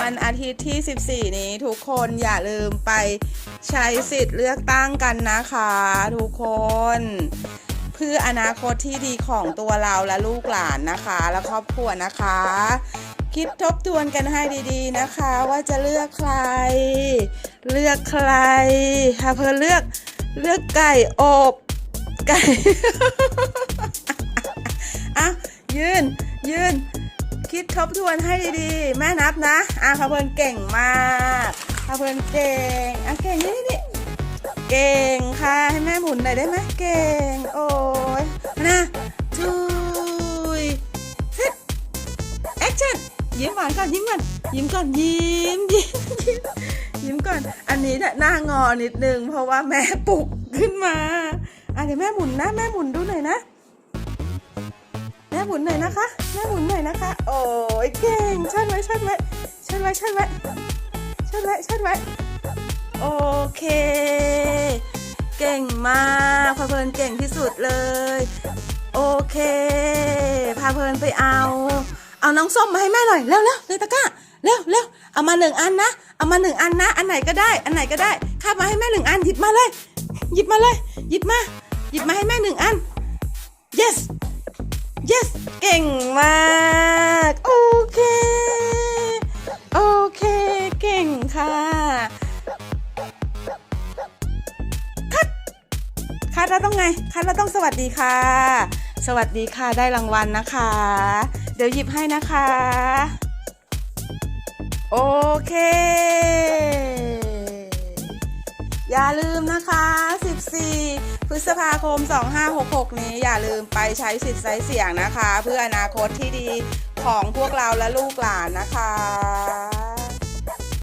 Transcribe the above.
วันอาทิตย์ที่ 14 นี้ทุกคนอย่าลืมไปใช้สิทธิ์เลือกตั้งกันนะคะทุกคน เพื่ออนาคตที่ดีของตัวเราและลูกหลานนะคะ และครอบครัวนะคะ คิดทบทวนกันให้ดีๆนะคะ ว่าจะเลือกใคร เลือกใครถ้าเพื่อเลือกเลือกไก่อบไก่อะยืนยืน คิดทบทวนให้ดีๆ แม่นับนะ อะพาเพลินเก่งมากพาเพลินเก่ง อะเก่งนี่นี่เก่งค่ะ ให้แม่หมุนหน่อยได้ไหมเก่ง โอ้ยนะทุยเซ็ตแอคชั่นยิ้มหวานก่อนยิ้มก่อนยิ้มก่อนยิ้มยิ้มยิ้มก่อน อันนี้เนี่ยหน้างอนิดนึงเพราะว่าแม่ปลุกขึ้นมา อะเดี๋ยวแม่หมุนนะ แม่หมุนดูหน่อยนะ ม่หมุนหน่อยนะคะ แม่หมุนหน่อยนะคะ โอ้ยเก่งชัดไว้ชัดไว้ชัดไว้ชัดไว้ชัดไว้ชัดไว้โอเค เก่งมากพาเพลินเก่งที่สุดเลย โอเคพาเพลินไปเอา เอาน้องส้มมาให้แม่หน่อยเร็วเร็วเลยตะก้าเร็วเร็วเอามาหนึ่งอันนะเอามาหนึ่งอันนะอันไหนก็ได้อันไหนก็ได้คามาให้แม่หนึ่งอันหยิบมาเลย หยิบมาเลย หยิบมา หยิบมาให้แม่หนึ่งอัน yes ก่งมากโอเคโอเค เก่งค่ะคัดคัดแล้วต้องไงคัดแล้วต้องสวัสดีค่ะ สวัสดีค่ะได้รางวัลนะคะ เดี๋ยวหยิบให้นะคะ โอเค อย่าลืมนะคะ 14 พฤษภาคม 2566 นี้อย่าลืมไปใช้สิทธิ์ใช้เสียงนะคะ เพื่ออนาคตที่ดีของพวกเราและลูกหลานนะคะ